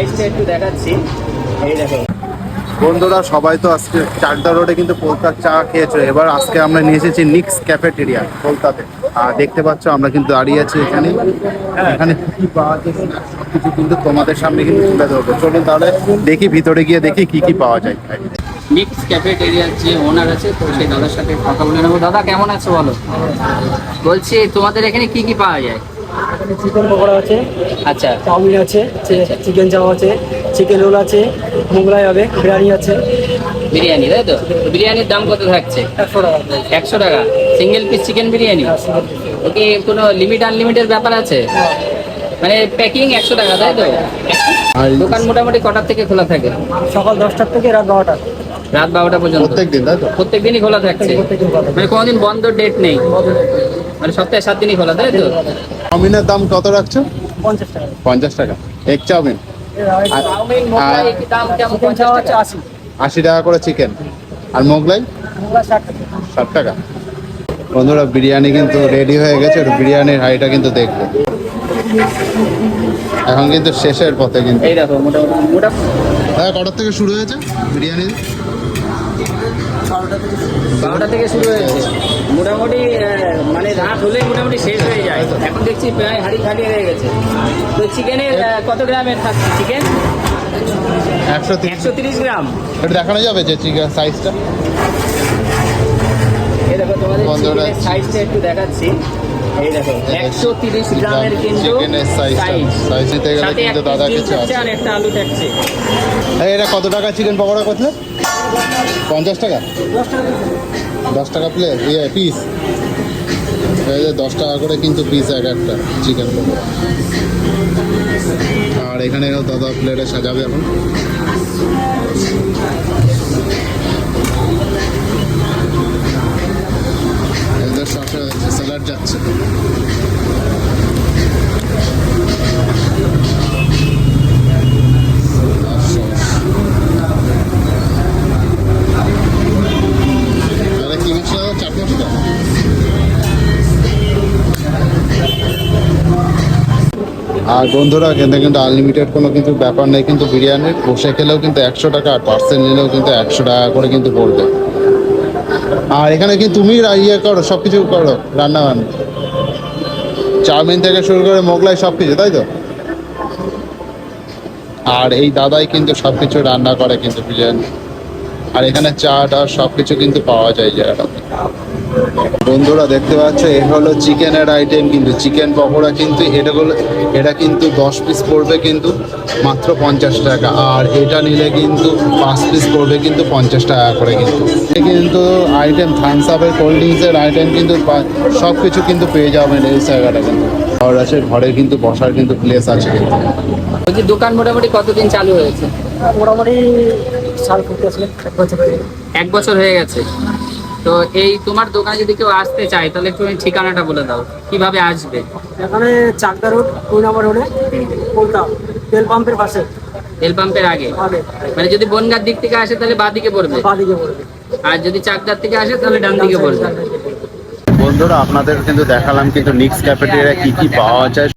সাইজটা একটু দেখাচ্ছি। এই দেখো। বন্ধুরা সবাই তো আজকে চাকদা রোডে কিন্তু কলকাতার চা খেয়েছো। এবার আজকে আমরা নিয়ে এসেছি নিক্স ক্যাফেটেরিয়া কলকাতাতে আর দেখতে পাচ্ছ আমরা কিন্তু দাঁড়িয়ে আছি এখানে। এখানে কি কি পাওয়া যায় সবকিছু কিন্তু তোমাদের সামনে কিন্তু তুলে ধরবো। চলুন তাহলে দেখি ভিতরে গিয়ে দেখি কি কি পাওয়া যায়। মিক্স ক্যাফেটেরিয়ার যে ওনার আছে তো সেই দাদার সাথে কথা বলে নেব। দাদা কেমন আছো বলো? বলছি তোমাদের এখানে কি কি পাওয়া যায়? চিকেন পকোড়া আছে আচ্ছা। চাউমিন আছে চিকেন চাও আছে চিকেন রোল আছে মোগলাই হবে বিরিয়ানি আছে। বিরিয়ানি তাই তো? তো বিরিয়ানির দাম কত থাকছে? একশো টাকা। একশো টাকা। Single piece chicken biryani? Okay কোনো লিমিট আনলিমিটেড ব্যাপার আছে? মানে প্যাকিং একশো টাকা তাই তো? দোকান মোটামুটি কটার থেকে খোলা থাকে? সকাল দশটার থেকে রাত বারোটা। রাত বারোটা পর্যন্ত। প্রত্যেকদিন তাই তো? প্রত্যেক দিনই খোলা থাকছে। মানে কোনোদিন বন্ধ ডেট নেই। মানে সপ্তাহে সাত দিনই খোলা তাই তো? চাউমিনের দাম কত রাখছো? পঞ্চাশ টাকা। পঞ্চাশ টাকা। এক চাউমিন। আশি। টাকা করে চিকেন আর মোগলাই? ষাট টাকা। বন্ধুরা বিরিয়ানি কিন্তু রেডি হয়ে গেছে। বিরিয়ানির হাইটা কিন্তু দেখব। এখন কিন্তু শেষের পথে কিন্তু। এই দেখো মোটামুটি মোটামুটি হ্যাঁ কটার থেকে শুরু হয়েছে বিরিয়ানি? বারোটা থেকে শুরু হয়েছে। মোটামুটি মানে রাত হলেই মোটামুটি শেষ হয়ে যায়। এখন দেখছি প্রায় হাড়ি খালি হয়ে গেছে। তো চিকেনের কত গ্রামের থাকছে চিকেন? একশো তিরিশ। তিরিশ গ্রাম। এটা দেখানো যাবে যে চিকেন সাইজটা এই দেখো তোমাদের সাইজটা একটু দেখাচ্ছি। এই দেখো একশো তিরিশ গ্রামের কিন্তু সাইজ সাইজ নিতে গেলে কিন্তু দাদা কিছু আছে আর একটা আলু থাকছে। এটা কত টাকা চিকেন পকোড়া করতে পঞ্চাশ টাকা? দশ টাকা প্লেট ইয়ে পিস এই যে দশ টাকা করে কিন্তু পিস এক একটা চিকেন পকোড়া। আর এখানে দাদা প্লেটে সাজাবে এখন। আর বন্ধুরা কিন্তু কিন্তু আনলিমিটেড কোনো কিন্তু ব্যাপার নেই, কিন্তু বিরিয়ানির বসে খেলেও কিন্তু একশো টাকা, আর পার্সেল নিলেও কিন্তু একশো টাকা করে কিন্তু পড়বে। আর এখানে কিন্তু তুমি ইয়ে করো সব কিছু করো রান্না বান্না চাউমিন থেকে শুরু করে মোগলাই সব কিছু তাই তো? আর এই দাদাই কিন্তু সব কিছু রান্না করে কিন্তু বিরিয়ানি। আর এখানে চা টা সব কিছু কিন্তু পাওয়া যায় জায়গাটাতে। বন্ধুরা দেখতে পাচ্ছ এ হলো চিকেনের আইটেম কিন্তু চিকেন পকোড়া কিন্তু এটা হলো এটা কিন্তু দশ পিস পড়বে কিন্তু মাত্র পঞ্চাশ টাকা। আর এটা নিলে কিন্তু পাঁচ পিস পড়বে কিন্তু পঞ্চাশ টাকা করে কিন্তু। এ কিন্তু আইটেম থামস আপের কোল্ড ড্রিঙ্কসের আইটেম কিন্তু সব কিছু কিন্তু পেয়ে যাবেন এই জায়গাটা কিন্তু। ঘর আছে ঘরে কিন্তু বসার কিন্তু প্লেস আছে কিন্তু। বলছি দোকান মোটামুটি কতদিন চালু হয়েছে? মোটামুটি এক বছর হয়ে গেছে। তো এই তোমার দোকানে যদি কেউ আসতে চায় তাহলে একটু ঠিকানাটা বলে দাও। কীভাবে আসবে? এখানে চাকদা রোড দুই নম্বর রোডে কলকাতা তেল পাম্পের পাশে। তেল পাম্পের আগে? মানে যদি বনগার দিক থেকে আসে তাহলে বাঁ দিকে পড়বে? বাদিকে পড়বে। আর যদি চাকদার থেকে আসে তাহলে ডান দিকে পড়বে। বন্ধুরা আপনাদের কিন্তু দেখালাম কিন্তু নিক্স ক্যাফেটেরিয়া কি কি পাওয়া যায়